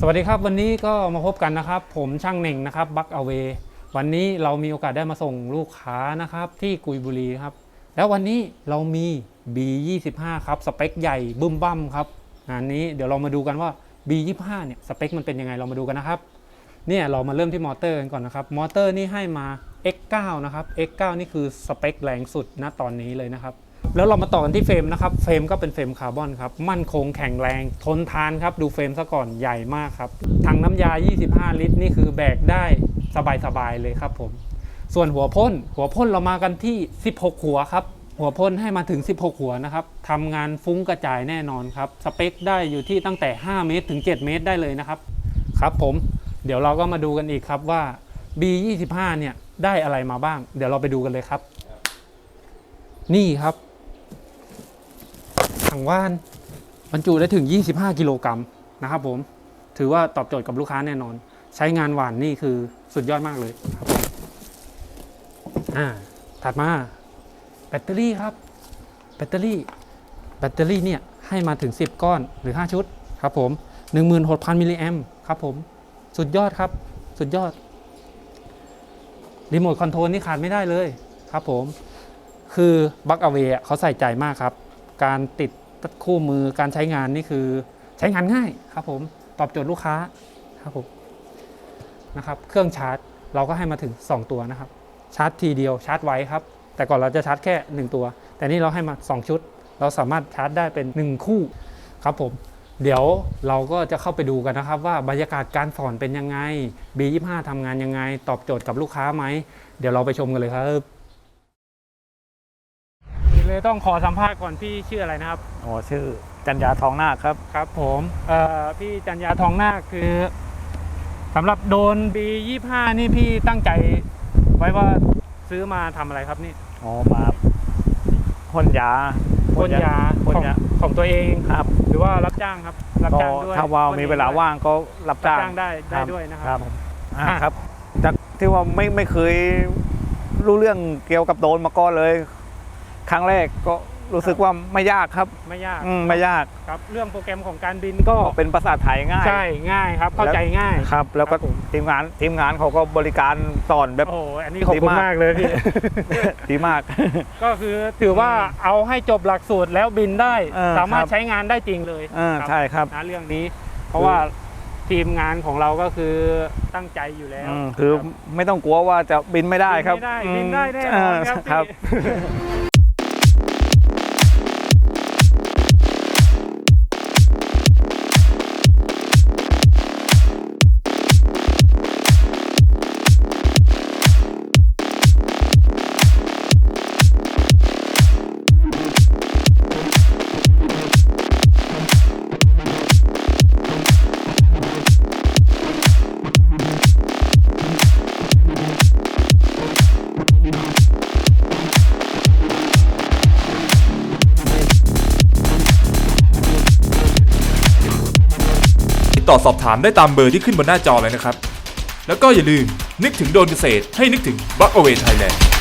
สวัสดีครับวันนี้ก็มาพบกันนะครับ ผมช่างเหน่งนะครับบักอเววันนี้เรามีโอกาสได้มาส่งลูกค้านะครับที่กุยบุรีครับ แล้ววันนี้เรามี B25 ครับสเปคใหญ่บึ้มบั้มครับงานนี้เดี๋ยวเรามาดูกันว่า B25 เนี่ยสเปคมันเป็นยังไงเรามาดูกันนะครับเนี่ยเรามาเริ่มที่มอเตอร์กันก่อนนะครับมอเตอร์นี่ให้มา X9 นะครับ X9 นี่คือสเปคแรงสุดณตอนนี้เลยนะครับ แล้วเรามาต่อกันที่เฟรมนะครับ เฟรมก็เป็นเฟรมคาร์บอนครับ มั่นคงแข็งแรง ทนทานครับ ดูเฟรมซะก่อนใหญ่มากครับ ถังน้ำยา 25 ลิตร นี่คือแบกได้สบายๆเลยครับผม ส่วนหัวพ่น หัวพ่นเรามากันที่ 16 หัวครับ หัวพ่นให้มาถึง 16 หัวนะครับทำงานฟุ้งกระจายแน่นอนครับ สเปคได้อยู่ที่ตั้งแต่ 5 เมตรถึง 7 เมตรได้เลยนะครับ ครับผม เดี๋ยวเราก็มาดูกันอีกครับว่า B25 เนี่ยได้อะไรมาบ้าง เดี๋ยวเราไปดูกันเลยครับ นี่ครับ งว่านบรรจุได้ถึง 25 กิโลกรัมนะครับผม ถือว่าตอบโจทย์กับลูกค้าแน่นอน ใช้งานหวานนี่คือสุดยอดมากเลยครับผมอ่าถัดมาแบตเตอรี่ครับ แบตเตอรี่ แบตเตอรี่เนี่ยให้มาถึง 10 ก้อนหรือ 5 ชุดครับผม 16,000 มิลลิแอมครับผม สุดยอดครับ สุดยอด รีโมทคอนโทรลนี่ขาดไม่ได้เลยครับผม คือบักอเวเขาใส่ใจมากครับ การติด คู่มือการใช้งานนี่คือใช้งานง่ายครับผมตอบโจทย์ลูกค้าครับผมนะครับเครื่องชาร์จเราก็ให้มาถึง 2 ตัวนะครับ ชาร์จทีเดียวชาร์จไว้ครับ แต่ก่อนเราจะชาร์จแค่ 1 ตัว แต่นี่เราให้มา 2 ชุด เราสามารถชาร์จได้เป็น 1 คู่ครับผมเดี๋ยวเราก็จะเข้าไปดูกันนะครับ ว่าบรรยากาศการสอนเป็นยังไง B25 ทำงานยังไง ตอบโจทย์กับลูกค้าไหม เดี๋ยวเราไปชมกันเลยครับ เลยต้องขอสัมภาษณ์ก่อนพี่ชื่ออะไรนะครับ อ๋อชื่อจันยาทองนาคครับ ครับ ผมเอ่อพี่จันยาทองนาคคือสำหรับโดน B25 นี่พี่ตั้งใจไว้ว่าซื้อมาทำอะไรครับนี่อ๋อมาพ่นยาพ่นยาพ่นของยาของตัวเองครับหรือว่ารับจ้างครับ รับก็จ้างด้วยถ้าว่าพ่นมีองเวลาด้วยว่างก็รับรับจ้างจ้างได้ได้ด้วยนะครับผมอ่าอะครับจากที่ว่าไม่ไม่เคยรู้เรื่องเกี่ยวกับโดรนมาก่อนเลย ครั้งแรกก็รู้สึกว่าไม่ยากครับไม่ยากอืมไม่ยากครับเรื่องโปรแกรมของการบินก็ก็เป็นภาษาไทยง่าย ใช่ง่ายครับเข้าใจง่ายครับ แล้วก็ครับผมทีมงานทีมงานเขาก็บริการสอนแบบโอ้โหอันนี้ขอบคุณดีมากมากเลยพี่ดีมาก ก็คือถือว่าเอาให้จบหลักสูตรแล้วบินได้เออสามารถครับใช้งานได้จริงเลยเออครับใช่ครับนะเรื่องนี้ เพราะว่าทีมงานของเราก็คือตั้งใจอยู่แล้วอืมคือไม่ต้องกลัวว่าจะบินไม่ได้ครับบินไม่ได้อืมบินได้แน่นอนครับ ต่อสอบถามได้ตามเบอร์ที่ขึ้นบนหน้าจอเลยนะครับ แล้วก็อย่าลืมนึกถึงโดนเกษตรให้นึกถึงบัคเอเว t ไทยแลนด์